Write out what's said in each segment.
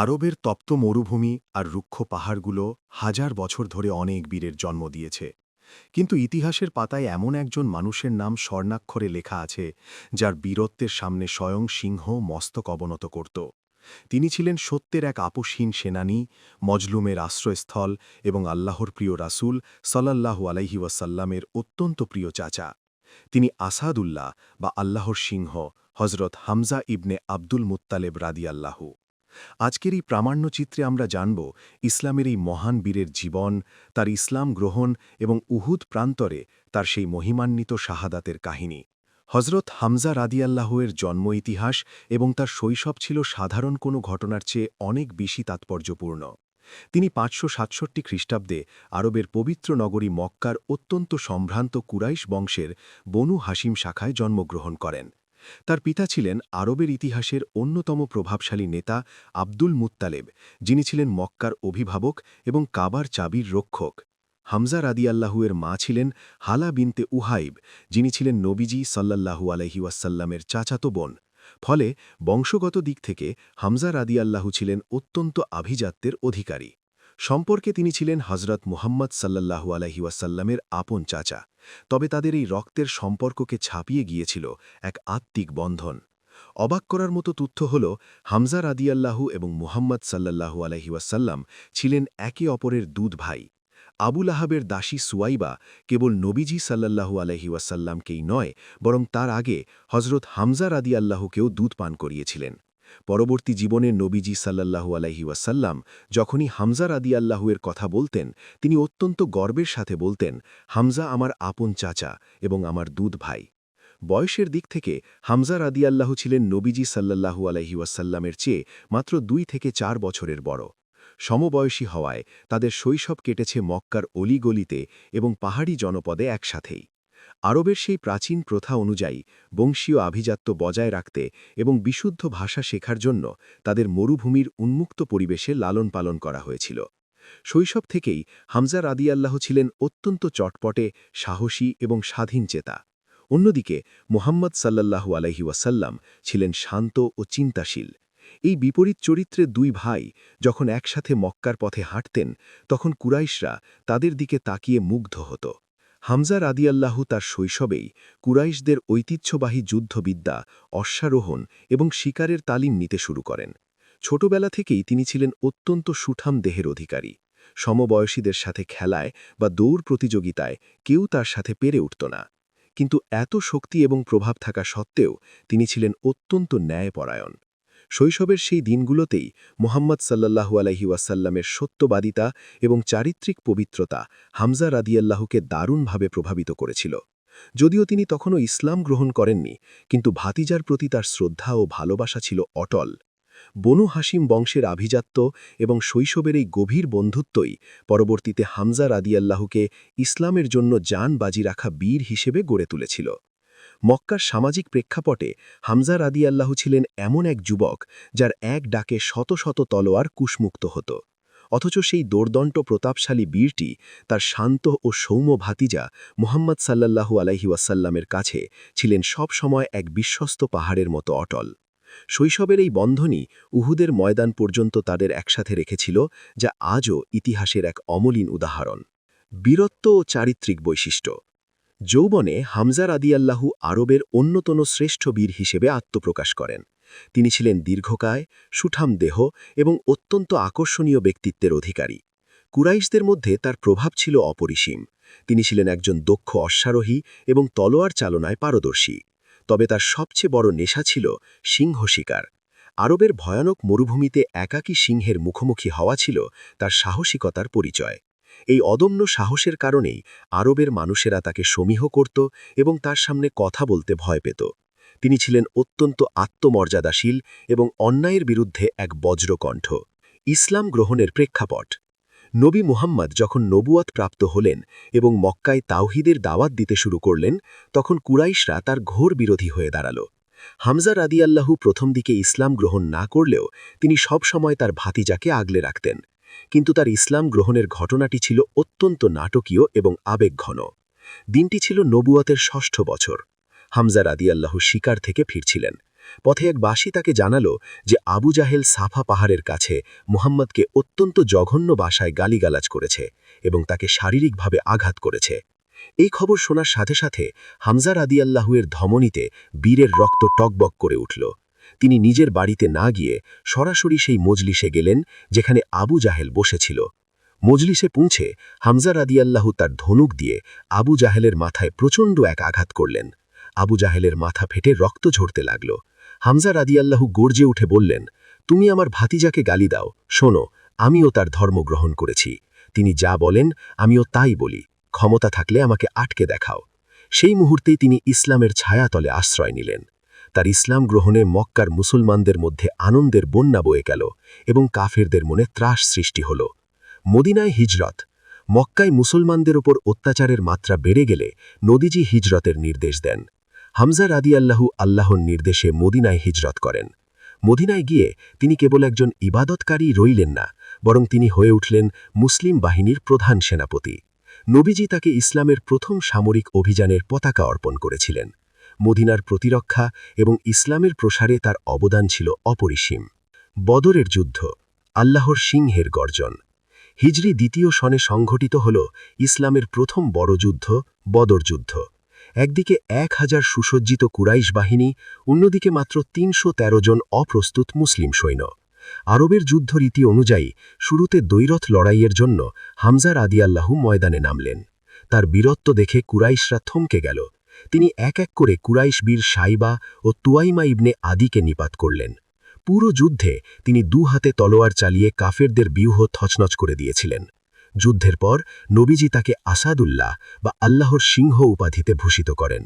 আরবের তপ্ত মরুভূমি আর রুক্ষ পাহাড়গুলো হাজার বছর ধরে অনেক বীরের জন্ম দিয়েছে। কিন্তু ইতিহাসের পাতায় এমন একজন মানুষের নাম স্বর্ণাক্ষরে লেখা আছে, যার বীরত্বের সামনে স্বয়ং সিংহ মস্তক অবনত করত। তিনি ছিলেন সত্যের এক আপোষহীন সেনানী, মজলুমের আশ্রয়স্থল এবং আল্লাহর প্রিয় রাসূল সাল্লাল্লাহু আলাইহি ওয়াসাল্লামের অত্যন্ত প্রিয় চাচা। তিনি আসাদুল্লাহ বা আল্লাহর সিংহ হজরত হামজা ইবনে আব্দুল মুত্তালেব রাদিয়াল্লাহু। আজকের এই প্রামাণ্যচিত্রে আমরা জানব ইসলামের এই মহান বীরের জীবন, তার ইসলাম গ্রহণ এবং উহুদ প্রান্তরে তার সেই মহিমান্বিত শাহাদাতের কাহিনী। হজরত হামজা রাদিয়াল্লাহুয়ের জন্ম ইতিহাস এবং তার শৈশব ছিল সাধারণ কোনো ঘটনার চেয়ে অনেক বেশি তাৎপর্যপূর্ণ। তিনি পাঁচশো সাতষট্টি খ্রিস্টাব্দে আরবের পবিত্র নগরী মক্কার অত্যন্ত সম্ভ্রান্ত কুরাইশ বংশের বনু হাসিম শাখায় জন্মগ্রহণ করেন। তার পিতা ছিলেন আরবের ইতিহাসের অন্যতম প্রভাবশালী নেতা আব্দুল মুত্তালেব, যিনি ছিলেন মক্কার অভিভাবক এবং কাবার চাবির রক্ষক। হামজা রাদিয়াল্লাহুয়ের মা ছিলেন হালা বিনতে উহাইব, যিনি ছিলেন নবীজি সাল্লাল্লাহু আলহি ওয়াসাল্লামের চাচাতো বোন। ফলে বংশগত দিক থেকে হামজা রাদিয়াল্লাহু ছিলেন অত্যন্ত আভিজাত্যের অধিকারী। সম্পর্কে তিনি ছিলেন হজরত মুহাম্মদ সাল্লাল্লাহু আলহি ওয়াসাল্লামের আপন চাচা। তবে তাদের এই রক্তের সম্পর্ককে ছাপিয়ে গিয়েছিল এক আত্মিক বন্ধন। অবাক করার মতো তথ্য হল, হামজা রাদিয়াল্লাহু এবং মুহাম্মদ সাল্লাল্লাহু আলহি ওয়াসাল্লাম ছিলেন একে অপরের দুধ ভাই। আবুল আহাবের দাসী সুয়াইবা কেবল নবীজি সাল্লাল্লাহু আলহি ওয়াসাল্লামকেই নয়, বরং তার আগে হজরত হামজা রাদিয়াল্লাহুকেও দুধ পান করিয়েছিলেন। পরবর্তী জীবনের নবীজি সাল্লাল্লাহু আলাইহি ওয়াসাল্লাম যখনই হামজা রাদিয়াল্লাহুয়ের কথা বলতেন, তিনি অত্যন্ত গর্বের সাথে বলতেন, হামজা আমার আপন চাচা এবং আমার দুধ ভাই। বয়সের দিক থেকে হামজা রাদিয়াল্লাহু ছিলেন নবীজি সাল্লাল্লাহু আলাইহি ওয়াসাল্লামের চেয়ে মাত্র দুই থেকে চার বছরের বড়। সমবয়সী হওয়ায় তাদের শৈশব কেটেছে মক্কার অলিগলিতে এবং পাহাড়ি জনপদে একসাথেই। আরবের সেই প্রাচীন প্রথা অনুযায়ী বংশীয় আভিজাত্য বজায় রাখতে এবং বিশুদ্ধ ভাষা শেখার জন্য তাদের মরুভূমির উন্মুক্ত পরিবেশে লালন পালন করা হয়েছিল। শৈশব থেকেই হামজা রাদিয়াল্লাহ ছিলেন অত্যন্ত চটপটে, সাহসী এবং স্বাধীন চেতা। অন্যদিকে মোহাম্মদ সাল্লাল্লাহু আলহি ওয়াসাল্লাম ছিলেন শান্ত ও চিন্তাশীল। এই বিপরীত চরিত্রে দুই ভাই যখন একসাথে মক্কার পথে হাঁটতেন, তখন কুরাইশরা তাদের দিকে তাকিয়ে মুগ্ধ হতো। হামজা রাদিয়াল্লাহু তার শৈশবেই কুরাইশদের ঐতিহ্যবাহী যুদ্ধবিদ্যা, অশ্বারোহণ এবং শিকারের তালিম নিতে শুরু করেন। ছোটবেলা থেকেই তিনি ছিলেন অত্যন্ত সুঠাম দেহের অধিকারী। সমবয়সীদের সাথে খেলায় বা দৌড় প্রতিযোগিতায় কেউ তার সাথে পেরে উঠত না। কিন্তু এত শক্তি এবং প্রভাব থাকা সত্ত্বেও তিনি ছিলেন অত্যন্ত ন্যায়পরায়ণ। শৈশবের সেই দিনগুলোতেই মোহাম্মদ সাল্লাহু আলহি ওয়াসাল্লামের সত্যবাদিতা এবং চারিত্রিক পবিত্রতা হামজা রাদিয়াল্লাহুকে দারুণভাবে প্রভাবিত করেছিল। যদিও তিনি তখনও ইসলাম গ্রহণ করেননি, কিন্তু ভাতিজার প্রতি তার শ্রদ্ধা ও ভালোবাসা ছিল অটল। বনু হাসিম বংশের আভিজাত্য এবং শৈশবের এই গভীর বন্ধুত্বই পরবর্তীতে হামজা রাদিয়াল্লাহুকে ইসলামের জন্য যান বাজি রাখা বীর হিসেবে গড়ে তুলেছিল। মক্কার সামাজিক প্রেক্ষাপটে হামজা রাদিয়াল্লাহু ছিলেন এমন এক যুবক যার এক ডাকে শত শত তলোয়ার কুশমুক্ত হতো। অথচ সেই দোর্দণ্ড প্রতাপশালী বীরটি তার শান্ত ও সৌম্য ভাতিজা মুহাম্মদ সাল্লাল্লাহু আলাইহি ওয়াসাল্লামের কাছে ছিলেন সব সময় এক বিশ্বস্ত পাহাড়ের মতো অটল। শৈশবের এই বন্ধনই উহুদের ময়দান পর্যন্ত তাদের একসাথে রেখেছিল, যা আজও ইতিহাসের এক অমলিন উদাহরণ। বীরত্ব ও চারিত্রিক বৈশিষ্ট্য। যৌবনে হামজার আদিয়াল্লাহু আরবের অন্যতম শ্রেষ্ঠ বীর হিসেবে আত্মপ্রকাশ করেন। তিনি ছিলেন দীর্ঘকায়, সুঠাম দেহ এবং অত্যন্ত আকর্ষণীয় ব্যক্তিত্বের অধিকারী। কুরাইশদের মধ্যে তার প্রভাব ছিল অপরিসীম। তিনি ছিলেন একজন দক্ষ অশ্বারোহী এবং তলোয়ার চালনায় পারদর্শী। তবে তার সবচেয়ে বড় নেশা ছিল সিংহ শিকার। আরবের ভয়ানক মরুভূমিতে একাকী সিংহের মুখোমুখি হওয়া ছিল তার সাহসিকতার পরিচয়। এই অদম্য সাহসের কারণেই আরবের মানুষেরা তাকে সমীহ করত এবং তার সামনে কথা বলতে ভয় পেত। তিনি ছিলেন অত্যন্ত আত্মমর্যাদাশীল এবং অন্যায়ের বিরুদ্ধে এক বজ্রকণ্ঠ। ইসলাম গ্রহণের প্রেক্ষাপট। নবী মুহাম্মদ যখন নবুয়াত প্রাপ্ত হলেন এবং মক্কায় তাওহিদের দাওয়াত দিতে শুরু করলেন, তখন কুরাইশরা তার ঘোর বিরোধী হয়ে দাঁড়াল। হামজা রাদিয়াল্লাহু প্রথম দিকে ইসলাম গ্রহণ না করলেও তিনি সব সময় তার ভাতিজাকে আগলে রাখতেন। কিন্তু তার ইসলাম গ্রহণের ঘটনাটি ছিল অত্যন্ত নাটকীয় এবং আবেগঘন। দিনটি ছিল নবুয়াতের ষষ্ঠ বছর। হামজা রাদিয়াল্লাহু শিকার থেকে ফিরছিলেন। পথে এক বাসী তাকে জানালো যে আবু জাহেল সাফা পাহাড়ের কাছে মুহাম্মদকে অত্যন্ত জঘন্য বাসায় গালিগালাজ করেছে এবং তাকে শারীরিকভাবে আঘাত করেছে। এই খবর শোনার সাথে সাথে হামজা রাদিয়াল্লাহুয়ের ধমনীতে বীরের রক্ত টকবক করে উঠল। তিনি নিজের বাড়িতে না গিয়ে সরাসরি সেই মজলিসে গেলেন, যেখানে আবু জাহেল বসেছিল। মজলিসে পৌঁছে হামজা রাদিয়াল্লাহু তার ধনুক দিয়ে আবু জাহেলের মাথায় প্রচণ্ড এক আঘাত করলেন। আবু জাহেলের মাথা ফেটে রক্ত ঝরতে লাগল। হামজা রাদিয়াল্লাহু গর্জে উঠে বললেন, তুমি আমার ভাতিজাকে গালি দাও। শোনো, আমিও তার ধর্ম গ্রহণ করেছি। তিনি যা বলেন, আমিও তাই বলি। ক্ষমতা থাকলে আমাকে আটকে দেখাও। সেই মুহূর্তেই তিনি ইসলামের ছায়াতলে আশ্রয় নিলেন। তার ইসলাম গ্রহণে মক্কার মুসলমানদের মধ্যে আনন্দের বন্যা বয়ে গেল এবং কাফেরদের মনে ত্রাস সৃষ্টি হল। মদিনায় হিজরত। মক্কায় মুসলমানদের ওপর অত্যাচারের মাত্রা বেড়ে গেলে নদীজি হিজরতের নির্দেশ দেন। হামজা রাদিয়াল্লাহু আল্লাহর নির্দেশে মদিনায় হিজরত করেন। মদিনায় গিয়ে তিনি কেবল একজন ইবাদতকারী রইলেন না, বরং তিনি হয়ে উঠলেন মুসলিম বাহিনীর প্রধান সেনাপতি। নবীজি তাকে ইসলামের প্রথম সামরিক অভিযানের পতাকা অর্পণ করেছিলেন। মদিনার প্রতিরক্ষা এবং ইসলামের প্রসারে তার অবদান ছিল অপরিসীম। বদরের যুদ্ধ, আল্লাহর সিংহের গর্জন। হিজরি দ্বিতীয় সনে সংঘটিত হল ইসলামের প্রথম বড় যুদ্ধ, বদর যুদ্ধ। একদিকে এক হাজার সুসজ্জিত কুরাইশ বাহিনী, অন্যদিকে মাত্র তিনশো তেরো জন অপ্রস্তুত মুসলিম সৈন্য। আরবের যুদ্ধরীতি অনুযায়ী শুরুতে দৈরথ লড়াইয়ের জন্য হামজার আদিয়াল্লাহু ময়দানে নামলেন। তার বীরত্ব দেখে কুরাইশরা থমকে গেল। তিনি এক এক করে কুরাইশ বীর সাইবা ও তুয়াইমা ইবনে আদিকে নিপাত করলেন। পুরো যুদ্ধে তিনি দু হাতে তলোয়ার চালিয়ে কাফেরদের বিউহ থচনচ করে দিয়েছিলেন। যুদ্ধের পর নবীজি তাকে আসাদুল্লাহ বা আল্লাহর সিংহ উপাধিতে ভূষিত করেন।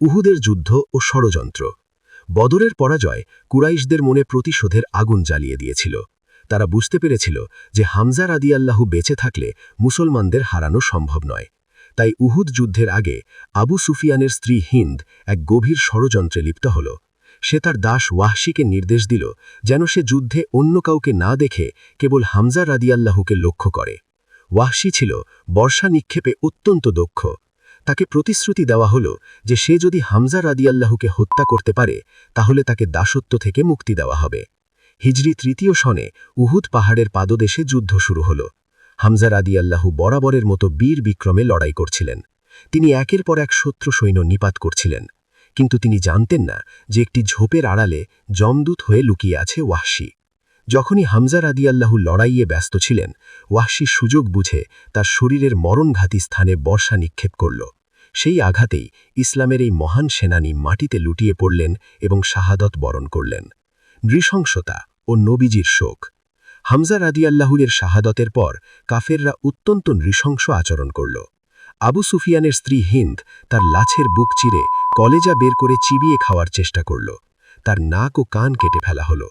উহুদের যুদ্ধ ও ষড়যন্ত্র। বদরের পরাজয় কুরাইশদের মনে প্রতিশোধের আগুন জ্বালিয়ে দিয়েছিল। তারা বুঝতে পেরেছিল যে হামজা রাদিয়াল্লাহু বেঁচে থাকলে মুসলমানদের হারানো সম্ভব নয়। তাই উহুদ যুদ্ধের আগে আবু সুফিয়ানের স্ত্রী হিন্দ এক গভীর ষড়যন্ত্রে লিপ্ত হল। সে তার দাস ওয়াহশিকে নির্দেশ দিল যেন সে যুদ্ধে অন্য কাউকে না দেখে কেবল হামজা রাদিয়াল্লাহুকে লক্ষ্য করে। ওয়াহশি ছিল বর্ষা নিক্ষেপে অত্যন্ত দক্ষ। তাকে প্রতিশ্রুতি দেওয়া হল যে সে যদি হামজা রাদিয়াল্লাহুকে হত্যা করতে পারে, তাহলে তাকে দাসত্ব থেকে মুক্তি দেওয়া হবে। হিজরি তৃতীয় সনে উহুদ পাহাড়ের পাদদেশে যুদ্ধ শুরু হল। হামজা রাদিয়াল্লাহু বরাবরের মতো বীর বিক্রমে লড়াই করছিলেন। তিনি একের পর এক শত্রু সৈন্য নিপাত করছিলেন। কিন্তু তিনি জানতেন না যে একটি ঝোপের আড়ালে জমদূত হয়ে লুকিয়ে আছে ওয়াহশি। যখনই হামজা রাদিয়াল্লাহু লড়াইয়ে ব্যস্ত ছিলেন, ওয়াহশি সুযোগ বুঝে তার শরীরের মরণঘাতী স্থানে বর্ষা নিক্ষেপ করল। সেই আঘাতেই ইসলামের এই মহান সেনানী মাটিতে লুটিয়ে পড়লেন এবং শাহাদত বরণ করলেন। নৃশংসতা ও নবীজির শোক হামজা রাদিয়াল্লাহুরের শাহাদতের পর কাফেররা অত্যন্ত নৃশংস আচরণ করল। আবু সুফিয়ানের স্ত্রী হিন্দ তার লাছের বুক চিরে কলেজা বের করে চিবিয়ে খাওয়ার চেষ্টা করল। তার নাক ও কান কেটে ফেলা হল।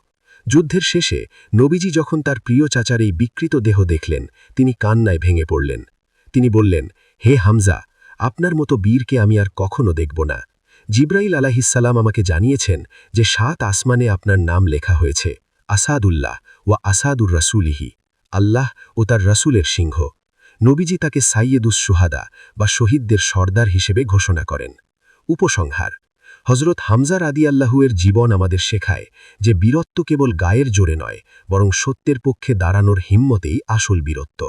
যুদ্ধের শেষে নবীজি যখন তার প্রিয় চাচার এই বিকৃত দেহ দেখলেন, তিনি কান্নায় ভেঙে পড়লেন। তিনি বললেন, হে হামজা, আপনার মতো বীরকে আমি আর কখনো দেখব না। জিব্রাইল আলাহিসাল্লাম আমাকে জানিয়েছেন যে সাত আসমানে আপনার নাম লেখা হয়েছে, আসাদুল্লাহ ওয়া আসাদুর রাসুলিহি, আল্লাহ ও তার রাসুলের সিংহ। নবীজি তাকে সাইয়েদুস সুহাদা বা শহীদদের সর্দার হিসেবে ঘোষণা করেন। উপসংহার হজরত হামজার আদি আল্লাহুয়ের জীবন আমাদের শেখায় যে বীরত্ব কেবল গায়ের জোরে নয়, বরং সত্যের পক্ষে দাঁড়ানোর হিম্মতেই আসল বীরত্ব।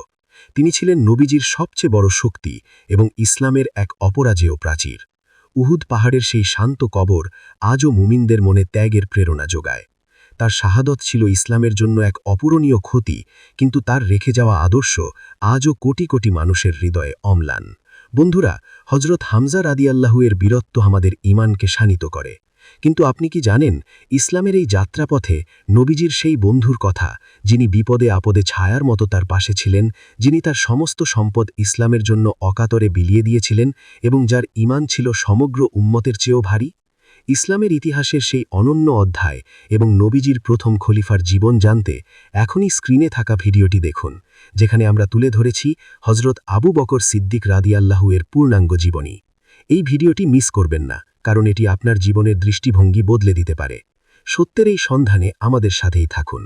তিনি ছিলেন নবীজির সবচেয়ে বড় শক্তি এবং ইসলামের এক অপরাজেয় প্রাচীর। উহুদ পাহাড়ের সেই শান্ত কবর আজও মুমিনদের মনে ত্যাগের প্রেরণা যোগায়। তার শাহাদত ছিল ইসলামের জন্য এক অপূরণীয় ক্ষতি, কিন্তু তার রেখে যাওয়া আদর্শ আজও কোটি কোটি মানুষের হৃদয়ে অম্লান। বন্ধুরা হজরত হামজা রাদিয়াল্লাহুয়ের বীরত্ব আমাদের ইমানকে শানিত করে। কিন্তু আপনি কি জানেন, ইসলামের এই যাত্রাপথে নবীজির সেই বন্ধুর কথা, যিনি বিপদে আপদে ছায়ার মতো তার পাশে ছিলেন, যিনি তার সমস্ত সম্পদ ইসলামের জন্য অকাতরে বিলিয়ে দিয়েছিলেন এবং যার ইমান ছিল সমগ্র উম্মতের চেয়েও ভারী? ইসলামের ইতিহাসের সেই অনন্য অধ্যায় এবং নবীজির প্রথম খলিফার জীবন জানতে এখনই স্ক্রিনে থাকা ভিডিওটি দেখুন, যেখানে আমরা তুলে ধরেছি হজরত আবু বকর সিদ্দিক রাদিয়াল্লাহু এর পূর্ণাঙ্গ জীবনী। এই ভিডিওটি মিস করবেন না, কারণ এটি আপনার জীবনের দৃষ্টিভঙ্গি বদলে দিতে পারে। সত্যের এই সন্ধানে আমাদের সাথেই থাকুন।